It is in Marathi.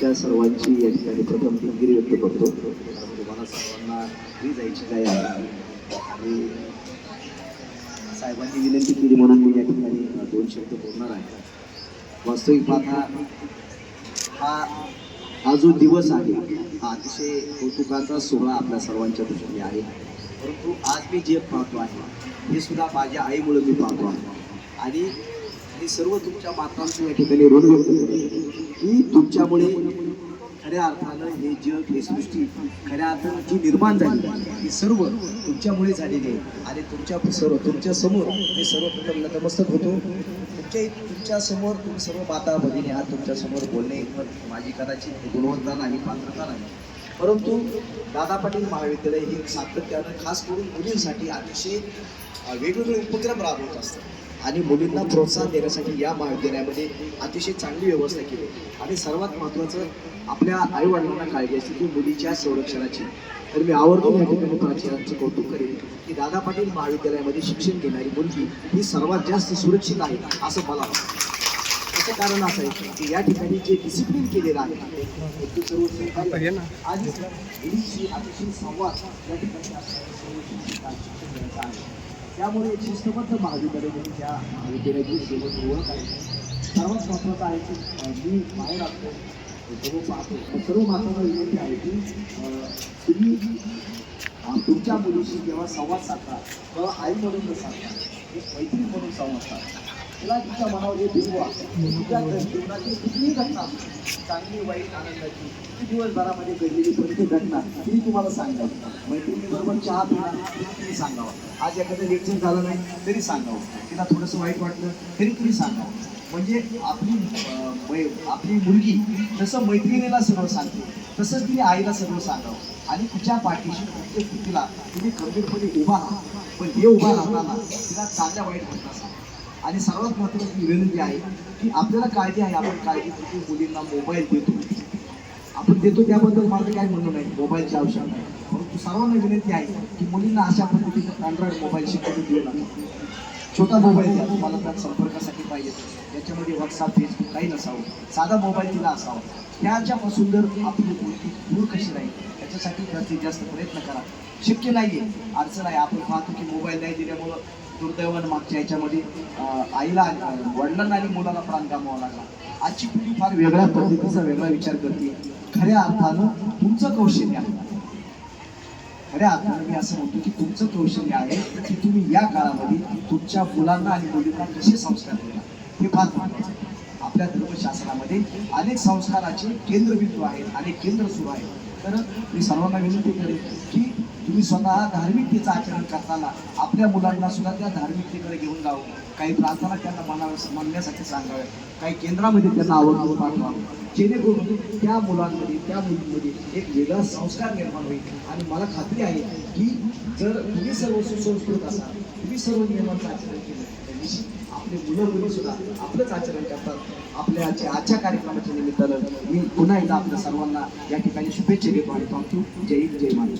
त्या सर्वांची या ठिकाणी प्रथम दिलगिरी व्यक्त करतो. तुम्हाला सर्वांना घरी जायची काय आहे? आणि साहेबांनी विनंती केली म्हणून मी या ठिकाणी दोन शब्द बोलणार आहे. वास्तविक पाहता हा हा जो दिवस आहे हा अतिशय कौतुकाचा सोहळा आपल्या सर्वांच्या दृष्टीने आहे. परंतु आज मी जे पाहतो आहे हे सुद्धा माझ्या आईमुळे मी पाहतो आहे. आणि हे सर्व तुमच्या मातांचं या ठिकाणी ऋण व्यक्त करतो की तुमच्यामुळे खऱ्या अर्थानं हे जग ही सृष्टी खऱ्या अर्थानं जी निर्माण झाली ही सर्व तुमच्यामुळे झालेली आहे. आणि तुमच्या सर्व तुमच्यासमोर मी सर्वप्रथम नतमस्तक होतो. तुमच्या तुमच्यासमोर तुम्ही सर्व माता भगिनी आज तुमच्यासमोर बोलणे माझी कदाचित गुणवत्ता नाही पात्रता नाही. परंतु दादा पाटील महाविद्यालय हे सातत्यानं खास करून मुलींसाठी अतिशय वेगवेगळे उपक्रम राबवत असतात. आणि मुलींना प्रोत्साहन देण्यासाठी या महाविद्यालयामध्ये अतिशय चांगली व्यवस्था केली. आणि सर्वात महत्त्वाचं आपल्या आईवडिलांना काळजी असते की मुलीच्या संरक्षणाची. तर मी आवर्जून या ठिकाणी प्राचार्यांचं कौतुक करेन की दादा पाटील महाविद्यालयामध्ये शिक्षण घेणारी मुलगी ही सर्वात जास्त सुरक्षित आहे असं मला वाटतं. त्याचं कारण असं आहे की या ठिकाणी जे डिसिप्लिन केलेलं आहे ते सर्व सहकार्य आहे. मुलींशी अतिशय संवाद या ठिकाणी असणारे आहे. त्यामुळे एक शिस्तबद्ध महाविद्यालय म्हणून त्या महाविद्यालयाची शेवट ओळख आहे. सर्वात महत्त्वाचं आहे की मी बाहेर असतो सर्व पाहतो. सर्व मातांना विनंती आहे की तुम्ही अं, तुमच्या मुलीशी जेव्हा संवाद साधता तेव्हा आई म्हणून साधता एक मैत्रीण म्हणून संवाद साधता तिला तिच्या मनावर जे बिंबवा तुमच्या जीवनातील कुठलीही घटना चांगली वाईट आनंदाची ती दिवसभरामध्ये घडलेली प्रत्येक घटना ती तुम्हाला सांगावी. मैत्रिणीबरोबर चहा पिणार तरी तुम्ही सांगावं. आज एखादं लेक्चर झालं नाही तरी सांगावं. तिला थोडंसं वाईट वाटलं तरी तुम्ही सांगावं. म्हणजे आपली मै- आपली मुलगी जसं मैत्रिणीला सगळं सांगते तसंच तिने आईला सगळं सांगावं. आणि तिच्या पाठीशी प्रत्येक कृतीला तुम्ही खंबीरपणे उभा राहा. पण हे उभा राहताना तिला चांगल्या वाईट घटना सांगा. आणि सर्वात महत्त्वाची विनंती आहे की आपल्याला काळजी आहे. आपण काळजी घेतो. मुलींना मोबाईल देतो. आपण देतो त्याबद्दल माझं काय म्हणणं नाही. मोबाईलची आवश्यक नाही. परंतु सर्वांना विनंती आहे की मुलींना अशा पद्धतीनं अँड्रॉइड मोबाईल शिकवून देऊ नका. छोटा मोबाईल द्या. तुम्हाला त्या संपर्कासाठी पाहिजे त्याच्यामध्ये व्हॉट्सअप फेसबुक काही नसावं. साधा मोबाईल तिला असावा. त्याच्यापासून जर आपली मुलगी दूर कशी राहील त्याच्यासाठी जास्तीत जास्त प्रयत्न करा. शक्य नाही आहे अडचण आहे. आपण पाहतो की मोबाईल नाही दिल्यामुळं दुर्दैवानं मागच्या याच्यामध्ये आईला वडिलांना आणि मुलाला प्राण गमावा लागला. आजची पिढी फार वेगळ्या पद्धतीचा वेगळा विचार करते. खऱ्या अर्थानं तुमचं कौशल्य आहे. खऱ्या अर्थानं मी असं म्हणतो की तुमचं कौशल्य आहे की तुम्ही या काळामध्ये तुमच्या मुलांना आणि मुलींना कसे संस्कार देणार हे फार महत्वाचं आहे. आपल्या धर्मशास्त्रामध्ये अनेक संस्काराचे केंद्रबिंदू आहेत अनेक केंद्र सुरू आहेत. तर मी सर्वांना विनंती करेन की तुम्ही स्वतः धार्मिकतेचं आचरण करताना आपल्या मुलांना सुद्धा त्या धार्मिकतेकडे घेऊन जावं. काही प्रार्थना त्यांना म्हणाव्या म्हणण्यासाठी सांगाव्या काही केंद्रामध्ये त्यांना आवडून पाठवावं. जेणेकरून त्या मुलांमध्ये त्या मुलींमध्ये एक वेगळा संस्कार निर्माण होईल. आणि मला खात्री आहे की जर तुम्ही सर्व सुसंस्कृत असाल तुम्ही सर्व नियमांचं आचरण केलं आपले मुलं मुली सुद्धा आपलंच आचरण करतात. आपल्या आजच्या आजच्या कार्यक्रमाच्या निमित्तानं मी पुन्हा एकदा आपल्या सर्वांना या ठिकाणी शुभेच्छा देतो आणि थँक्यू जय हिंद जय महाराज